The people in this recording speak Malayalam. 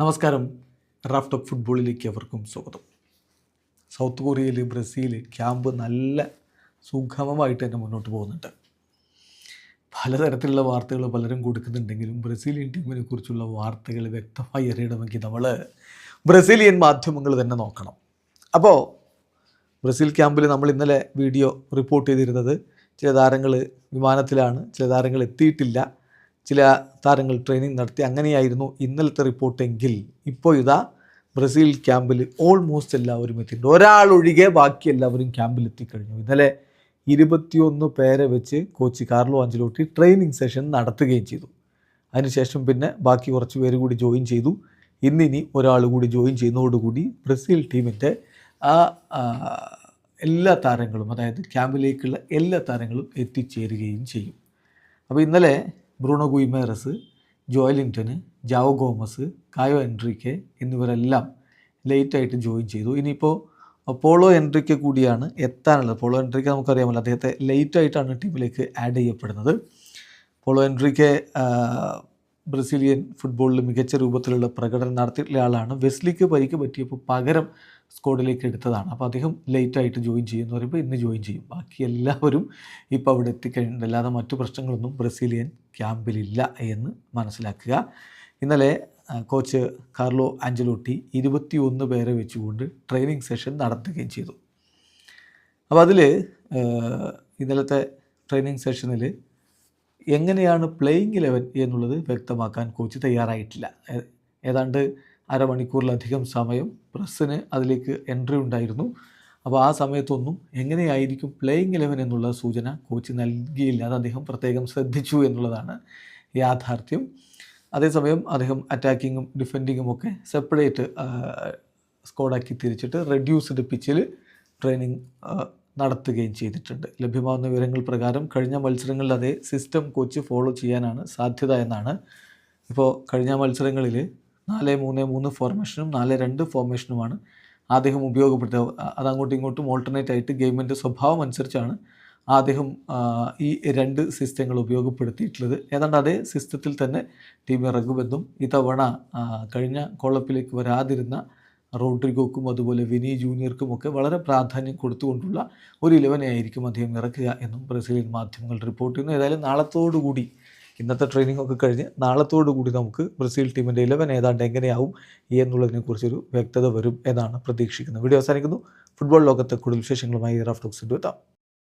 നമസ്കാരം. റാഫ്റ്റ് ഓഫ് ഫുട്ബോളിലേക്ക് അവർക്കും സ്വാഗതം. സൗത്ത് കൊറിയയിൽ ബ്രസീൽ ക്യാമ്പ് നല്ല സുഗമമായിട്ട് തന്നെ മുന്നോട്ട് പോകുന്നുണ്ട്. പലതരത്തിലുള്ള വാർത്തകൾ പലരും കൊടുക്കുന്നുണ്ടെങ്കിലും ബ്രസീലിയൻ ടീമിനെ കുറിച്ചുള്ള വാർത്തകൾ വ്യക്തമായി അറിയണമെങ്കിൽ നമ്മൾ ബ്രസീലിയൻ മാധ്യമങ്ങൾ തന്നെ നോക്കണം. അപ്പോൾ ബ്രസീൽ ക്യാമ്പിൽ നമ്മൾ ഇന്നലെ വീഡിയോ റിപ്പോർട്ട് ചെയ്തിരുന്നത് ചില താരങ്ങൾ വിമാനത്തിലാണ് ചില താരങ്ങൾ എത്തിയിട്ടില്ല. ചില താരങ്ങൾ ട്രെയിനിങ് നടത്തി അങ്ങനെയായിരുന്നു ഇന്നലത്തെ റിപ്പോർട്ടെങ്കിൽ ഇപ്പോൾ ഇതാ ബ്രസീൽ ക്യാമ്പിൽ ഓൾമോസ്റ്റ് എല്ലാവരും എത്തിയിട്ടുണ്ട്. ഒരാളൊഴികെ ബാക്കി എല്ലാവരും ക്യാമ്പിൽ എത്തിക്കഴിഞ്ഞു. ഇന്നലെ ഇരുപത്തിയൊന്ന് പേരെ വെച്ച് coach Carlo Ancelotti training session നടത്തുകയും ചെയ്തു. അതിനുശേഷം പിന്നെ ബാക്കി കുറച്ച് പേര് കൂടി ജോയിൻ ചെയ്തു. ഇന്നിനി ഒരാൾ കൂടി ജോയിൻ ചെയ്യുന്നതോടുകൂടി ബ്രസീൽ ടീമിന്റെ ആ, എല്ലാ താരങ്ങളും അതായത് ക്യാമ്പിലേക്കുള്ള എല്ലാ താരങ്ങളും എത്തിച്ചേരുകയും ചെയ്യും. അപ്പോൾ ഇന്നലെ ബ്രൂണോ ഗുയിമേറസ് ജോയലിന്റന് ജാവോ ഗോമസ് കായോ എൻട്രിക്കെ എന്നിവരെല്ലാം ലേറ്റായിട്ട് ജോയിൻ ചെയ്തു. ഇനിയിപ്പോൾ പോളോ എൻട്രിക്ക് കൂടിയാണ് എത്താനുള്ളത്. പോളോ എൻട്രിക്ക് നമുക്കറിയാമല്ലോ അദ്ദേഹത്തെ ലേറ്റായിട്ടാണ് ടീമിലേക്ക് ആഡ് ചെയ്യപ്പെടുന്നത്. പോളോ എൻട്രിക്കെ ബ്രസീലിയൻ ഫുട്ബോളിൽ മികച്ച രൂപത്തിലുള്ള പ്രകടനം നടത്തിയിട്ടുള്ള ആളാണ്. വെസ്ലിക്ക് പരിക്ക് പറ്റിയപ്പോൾ പകരം സ്ക്വാഡിലേക്ക് എടുത്തതാണ്. അപ്പോൾ അദ്ദേഹം ലേറ്റായിട്ട് ജോയിൻ ചെയ്യുമെന്ന് പറയുമ്പോൾ ഇന്ന് ജോയിൻ ചെയ്യും. ബാക്കി എല്ലാവരും ഇപ്പോൾ അവിടെ എത്തിക്കഴിഞ്ഞിട്ടുണ്ട്. അല്ലാതെ മറ്റു പ്രശ്നങ്ങളൊന്നും ബ്രസീലിയൻ ക്യാമ്പിലില്ല എന്ന് മനസ്സിലാക്കുക. ഇന്നലെ കോച്ച് കാർലോ ആഞ്ചലോട്ടി ഇരുപത്തിയൊന്ന് പേരെ വെച്ചുകൊണ്ട് ട്രെയിനിങ് സെഷൻ നടത്തുകയും ചെയ്തു. അപ്പോൾ അതിൽ ഇന്നലത്തെ ട്രെയിനിങ് സെഷനിൽ എങ്ങനെയാണ് പ്ലേയിങ് ഇലവൻ എന്നുള്ളത് വ്യക്തമാക്കാൻ കോച്ച് തയ്യാറായിട്ടില്ല. ഏതാണ്ട് അരമണിക്കൂറിലധികം സമയം പ്രസ്സിന് അതിലേക്ക് എൻട്രി ഉണ്ടായിരുന്നു. അപ്പോൾ ആ സമയത്തൊന്നും എങ്ങനെയായിരിക്കും പ്ലേയിങ് ഇലവൻ എന്നുള്ള സൂചന കോച്ച് നൽകിയില്ല. അത് അദ്ദേഹം പ്രത്യേകം ശ്രദ്ധിച്ചു എന്നുള്ളതാണ് യാഥാർത്ഥ്യം. അതേസമയം അദ്ദേഹം അറ്റാക്കിങ്ങും ഡിഫെൻഡിങ്ങും ഒക്കെ സെപ്പറേറ്റ് സ്കോഡാക്കി തിരിച്ചിട്ട് റെഡ്യൂസ്ഡ് പിച്ചിൽ ട്രെയിനിങ് നടത്തുകയും ചെയ്തിട്ടുണ്ട്. ലഭ്യമാകുന്ന വിവരങ്ങൾ പ്രകാരം കഴിഞ്ഞ മത്സരങ്ങളിൽ അതേ സിസ്റ്റം കോച്ച് ഫോളോ ചെയ്യാനാണ് സാധ്യത എന്നാണ്. ഇപ്പോൾ കഴിഞ്ഞ മത്സരങ്ങളിൽ നാല് മൂന്ന് മൂന്ന് ഫോർമേഷനും നാല് രണ്ട് ഫോർമേഷനുമാണ് അദ്ദേഹം ഉപയോഗപ്പെടുത്തുക അത് അങ്ങോട്ടും ഇങ്ങോട്ടും ഓൾട്ടർനേറ്റ് ആയിട്ട് ഗെയിമിന്റെ സ്വഭാവം അനുസരിച്ചാണ് അദ്ദേഹം ഈ രണ്ട് സിസ്റ്റങ്ങൾ ഉപയോഗപ്പെടുത്തിയിട്ടുള്ളത്. ഏതാണ്ട് അതേ സിസ്റ്റത്തിൽ തന്നെ ടീം ഇറങ്ങുമെന്നും ഇത്തവണ കഴിഞ്ഞ കോളപ്പിലേക്ക് വരാതിരുന്ന റോഡ്രിഗോക്കും അതുപോലെ വിനി ജൂനിയർക്കും ഒക്കെ വളരെ പ്രാധാന്യം കൊടുത്തുകൊണ്ടുള്ള ഒരു ഇലവനെ ആയിരിക്കും അദ്ദേഹം ഇറക്കുക എന്നും ബ്രസീലിയൻ മാധ്യമങ്ങൾ റിപ്പോർട്ട് ചെയ്യുന്നു. ഏതായാലും നാളത്തോടുകൂടി ഇന്നത്തെ ട്രെയിനിങ് ഒക്കെ കഴിഞ്ഞ് നാളത്തോടുകൂടി നമുക്ക് ബ്രസീൽ ടീമിന്റെ ഇലവൻ ഏതാണ്ട് എങ്ങനെയാവും എന്നുള്ളതിനെക്കുറിച്ചൊരു വ്യക്തത വരും എന്നാണ് പ്രതീക്ഷിക്കുന്നത്. വീഡിയോ അവസാനിക്കുന്നു. ഫുട്ബോൾ ലോകത്തെ കൂടുതൽ വിശേഷങ്ങളുമായി റാഫ് ടോക്സിന്റെ എത്താം.